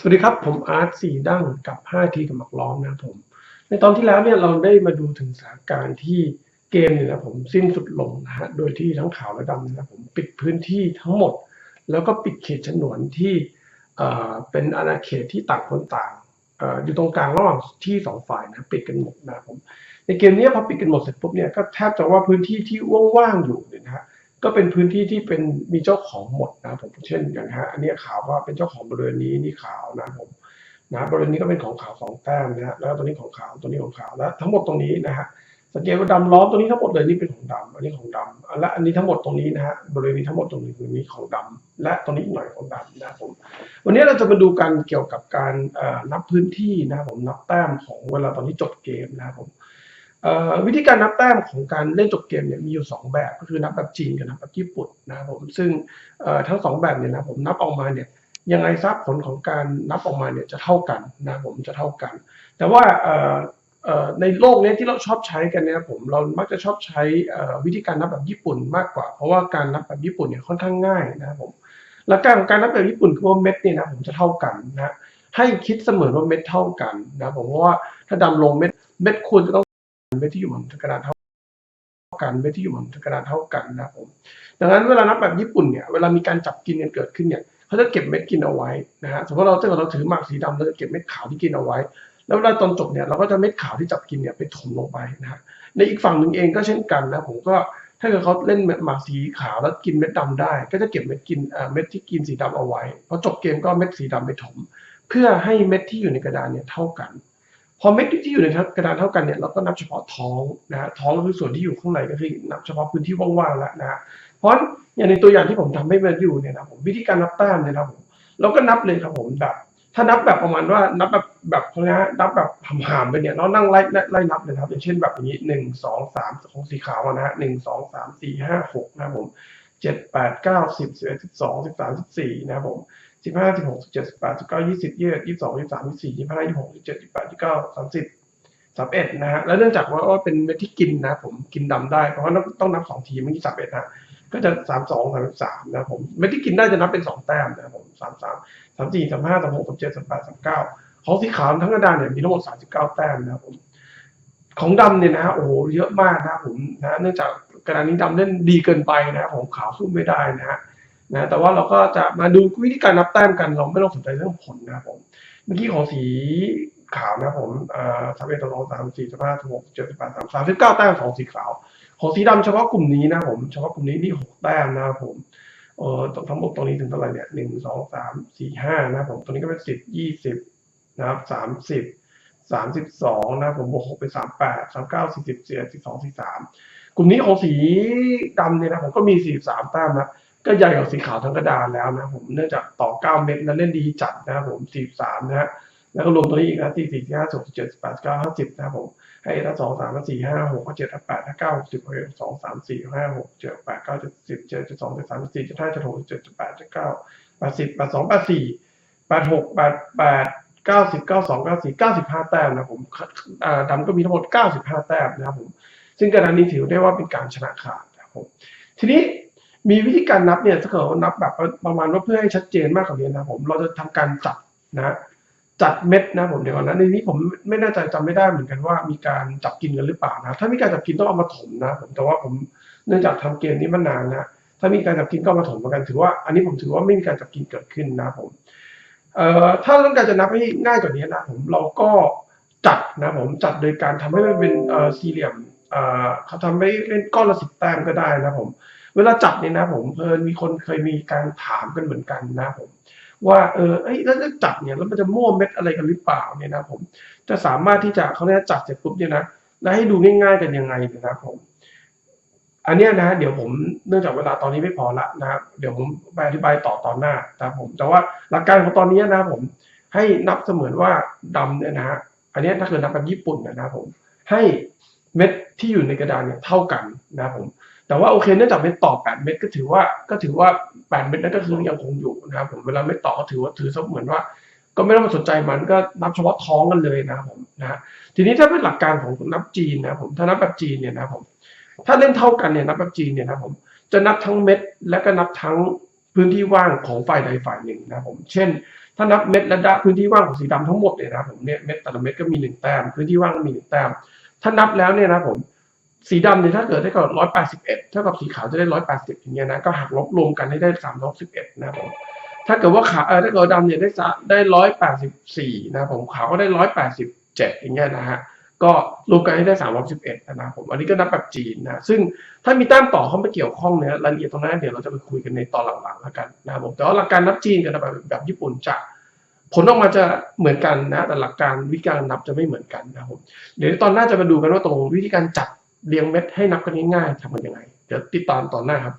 สวัสดีครับ ผมอาร์ตสีดั้งกับ 5 ทีกับหมักล้อมนะครับผม ในตอนที่แล้วเนี่ยเราได้มาดูถึงสถานการณ์ที่เกมเนี่ยนะผมสิ้นสุดลงนะฮะโดยที่ทั้งขาวและดำนะครับผมปิดพื้นที่ทั้งหมด แล้วก็ปิดเขตฉนวนที่เอ่อเป็นอาณาเขตที่ต่างคนต่างเอ่ออยู่ตรงกลางระหว่างที่สองฝ่ายนะปิดกันหมดนะครับผมในเกมนี้พอปิดกันหมดเสร็จปุ๊บเนี่ยก็แทบจะว่าพื้นที่ที่ว่างๆอยู่เนี่ยนะฮะ ก็เป็นพื้นที่ที่เป็นมีเจ้าของหมดนะผมเช่นอย่างฮะอันนี้ขาวว่าเป็นเจ้าของบริเวณนี้นี่ขาวนะผมนะบริเวณนี้ก็เป็นของขาวสองแต้มนะฮะแล้วตัวนี้ของขาวตัวนี้ของขาวและทั้งหมดตรงนี้นะฮะสังเกตว่าดำล้อมตัวนี้ทั้งหมดเลยนี่เป็นของดำอันนี้ของดำและอันนี้ทั้งหมดตรงนี้นะฮะบริเวณนี้ทั้งหมดตรงนี้ตรงนี้ของดำและตรงนี้อีกหน่อยของดำนะผมวันนี้เราจะมาดูกันเกี่ยวกับการอ่อนับพื้นที่นะผมนับแต้มของเวลาตอนที่จบเกมนะครับผม วิธีการนับแต้มของการเล่นจบเกมเนี่ยมีอยู่สองแบบก็คือนับแบบจีนกับนับแบบญี่ปุ่นนะครับผมซึ่งทั้งสองแบบเนี่ยนะผมนับออกมาเนี่ยยังไงซะผลของการนับออกมาเนี่ยจะเท่ากันนะครับผมจะเท่ากัน แต่ว่าในโลกนี้ที่เราชอบใช้กันเนี่ยผมเรามักจะชอบใช้วิธีการนับแบบญี่ปุ่นมากกว่า เพราะว่าการนับแบบญี่ปุ่นเนี่ยค่อนข้างง่ายนะครับผมหลักการของการนับแบบญี่ปุ่นคือว่าเม็ดเนี่ยนะผมจะเท่ากันนะให้คิดเสมือนว่าเม็ดเท่ากันนะผมเพราะว่าถ้าดำลงเม็ดเม็ดควรจะต้อง เม็ดที่อยู่บนกระดานเท่ากันเม็ดที่อยู่บนกระดานเท่ากันนะผมดังนั้นเวลานับแบบญี่ปุ่นเนี่ยเวลามีการจับกินกันเกิดขึ้นเนี่ยเขาจะเก็บเม็ดกินเอาไว้นะฮะสมมติเราถ้าเกิดเราถือหมากสีดำเราจะเก็บเม็ดขาวที่กินเอาไว้ แล้วเวลาตอนจบเนี่ยเราก็จะเม็ดขาวที่จับกินเนี่ยไปถมลงไปนะฮะในอีกฝั่งหนึ่งเองก็เช่นกันนะผมก็ถ้าเกิดเขาเล่นหมากสีขาวแล้วกินเม็ดดำได้ ก็จะเก็บเม็ดกินเม็ดที่กินสีดำเอาไว้พอจบเกมก็เม็ดสีดำไปถม เพื่อให้เม็ดที่อยู่ในกระดานเนี่ยเท่ากัน พอเม็ดที่อยู่ในกระดานเท่ากันเนี่ยเราก็นับเฉพาะท้องนะฮะท้องก็คือส่วนที่อยู่ข้างในก็คือนับเฉพาะพื้นที่ว่างๆแล้วนะฮะเพราะอย่างในตัวอย่างที่ผมทำให้มันอยู่เนี่ยนะผมวิธีการนับแต้มเนี่ยนะผมเราก็นับเลยครับผมแบบ ถ้านับแบบประมาณว่านับแบบแบบเขาเรียนะนับแบบหามๆไปเนี่ยเรานั่งไล่ไล่นับเลยนะครับ อย่างเช่นแบบอย่างนี้หนึ่งสองสามของสีขาวนะฮะหนึ่งสองสามสี่ห้าหกนะครับผมเจ็ดแปดเก้าสิบสิบเอ็ดสิบสองสิบสามสิบสี่นะครับผม สิบห้าสิบหกสิบเจ็ดสิบแปดสิบเก้ายี่สิบยี่สิบยี่สิบสองยี่สิบสามยี่สิบสี่ยี่สิบห้ายี่สิบหกยี่สิบเจ็ดยี่สิบแปดยี่สิบเก้าสามสิบสามเอ็ดนะฮะ แล้วเนื่องจากว่าเป็นเม็ดที่กินนะ ผมกินดำได้ เพราะว่าต้องนับสองทีเมื่อกี้สามเอ็ดนะก็จะสามสองสามสามนะผมเม็ดที่กินได้จะนับเป็นสองแต้มนะผมสามสามสามสี่สามห้าสามหกสามเจ็ดสามแปดสามเก้าของสีขาวทั้งกระดานเนี่ยมีทั้งหมดสามสิบเก้าแต้มนะผมของดำเนี่ยนะฮะโอ้โหเยอะมากนะผมนะเนื่องจากกระดานนี้ดำเล่นดีเกินไปนะผมขาวสู้ไม่ได้นะฮะ นะแต่ว่าเราก็จะมาดูวิธีการนับแต้มกันเราไม่ต้องสนใจเรื่องผลนะครับผม เมื่อกี้ของสีขาวนะผมอ่าสามเอ็ดสองสามสี่สิบห้าสิบหกเจ็ดสิบแปดสามสามสิบเก้าแต้มของสีขาว ของสีดำเฉพาะกลุ่มนี้นะผม เฉพาะกลุ่มนี้นี่หกแต้มนะครับผม เอ่อทั้งหมดตรงนี้ถึงเท่าไหร่เนี่ยหนึ่งสองสามสี่ห้านะครับผม ตัวนี้ก็เป็นสิบยี่สิบนะครับสามสิบสามสิบสองนะครับผมบวกหกเป็นสามแปดสามเก้าสี่สิบสี่สิบสองสี่สามกลุ่มนี้ของสีดำเนี่ยนะผมก็มีสี่สามแต้มนะ ก็ใหญ่กว่าสีขาวทั้งกระดานแล้วนะผมเนื่องจากต่อ 9 เม็ดนั้นเล่นดีจัดนะครับผม 43 นะฮะแล้วก็รวมตัวนี้อีกนะ4 4 5 6 7 8 9 5 10นะครับผมให้ถ้า2 3 4 5 6 7 8 9 9 10 11 2 3 4 5 6 7 8 9 10 11 12 13 14 15 16 7 8 9 8 10 82 84 86 88 90 92 94 95 แต้มนะผมดำก็มีทั้งหมด 95 แต้มนะครับผม ซึ่งกานนี้ถือได้ว่าเป็นการชนะขาดนะครับผม ทีนี้ มีวิธีการนับเนี่ยถ้าเกิดว่านับแบบประมาณว่าเพื่อให้ชัดเจนมากกว่านี้นะผมเราจะทำการจัดนะจัดเม็ดนะผมเดี๋ยวก่อนนะในนี้ผมไม่แน่ใจจำไม่ได้เหมือนกันว่ามีการจับกินกันหรือเปล่านะถ้ามีการจับกินต้องเอามาถมนะผมแต่ว่าผมเนื่องจากทำเกมนี้มานานนะถ้ามีการจับกินก็มาถมเหมือนกันถือว่าอันนี้ผมถือว่าไม่มีการจับกินเกิดขึ้นนะผมเอ่อถ้าต้องการจะนับให้ง่ายกว่านี้นะผมเราก็จัดนะผมจัดโดยการทำให้มันเป็นเอ่อสี่เหลี่ยมเอ่อเขาทำให้เล่นก้อนละสิบแต้มก็ได้นะผม เวลาจับเนี่ยนะผมเพลินมีคนเคยมีการถามกันเหมือนกันนะผมว่าเออเอ้แล้วจะจับเนี่ยแล้วมันจะมั่วเม็ดอะไรกันหรือเปล่าเนี่ยนะผมจะสามารถที่จะเขาเรียกจับเสร็จปุ๊บเนี่ยนะแล้วให้ดูง่าย ๆ กันยังไงนะครับผมอันเนี้ยนะเดี๋ยวผมเนื่องจากเวลาตอนนี้ไม่พอละนะครับเดี๋ยวผมไปอธิบายต่อตอนหน้านะครับผมแต่ว่าหลักการของตอนนี้นะผมให้นับเสมือนว่าดำเนี่ยนะฮะอันเนี้ยถ้าเกิดนับแบบญี่ปุ่นนะครับผมให้เม็ดที่อยู่ในกระดานเนี่ยเท่ากันนะครับผม แต่ว่าโอเคเนื่องจากเป็นต่อ 8 เม็ดก็ถือว่าก็ถือว่า 8 เม็ดนั้นก็คือยังคงอยู่นะครับผมเวลาไม่ต่อก็ถือว่าถือซะเหมือนว่า ก็ไม่ต้องมาสนใจมันก็นับเฉพาะท้องกันเลยนะครับผมนะฮะทีนี้ถ้าเป็นหลักการของนับจีนนะผมถ้านับแบบจีนเนี่ยนะผมถ้าเล่นเท่ากันเนี่ยนับแบบจีนเนี่ยนะผมจะนับทั้งเม็ดและก็นับทั้งพื้นที่ว่างของฝ่ายใดฝ่ายหนึ่งนะครับผมเช่น ถ้านับเม็ดและดะพื้นที่ว่างของสีดำทั้งหมดเลยนะผมเนี่ยเม็ดแต่ละเม็ดก็มีหนึ่งแต้มพื้นที่ว่างก็มีหนึ่งแต้มถ้านับแล้วเนี่ยนะผม สีดำเนี่ยถ้าเกิดได้กับร้อยแปดสิบเอ็ดเท่ากับสีขาวจะได้ร้อยแปดสิบอย่างเงี้ยนะก็หักลบรวมกันให้ได้สามร้อยสิบเอ็ดนะผมถ้าเกิดว่าขาวเออถ้าเกิดดำเนี่ยได้สได้ร้อยแปดสิบสี่นะผมขาวก็ได้ร้อยแปดสิบเจ็ดอย่างเงี้ยนะฮะก็รวมกันให้ได้สามร้อยสิบเอ็ดนะผมอันนี้ก็นับแบบจีนนะซึ่งถ้ามีแต้มต่อเข้ามาเกี่ยวข้องเนี่ยรายละเอียดตรงนั้นเดี๋ยวเราจะไปคุยกันในตอนหลังๆแล้วกันนะผมแต่ว่าหลักการนับจีนกับแบบแบบญี่ปุ่นจะผลออกมาจะเหมือนกันนะแต่หลักการวิธีการนับจะไม่เหมือนกันนะผมเดี๋ยวตอนหน้าจะมาดูกันว่าตรงวิธีการจัด เรียงเม็ดให้นับกันง่ายๆทำกันยังไง เดี๋ยวติดตามตอนหน้าครับ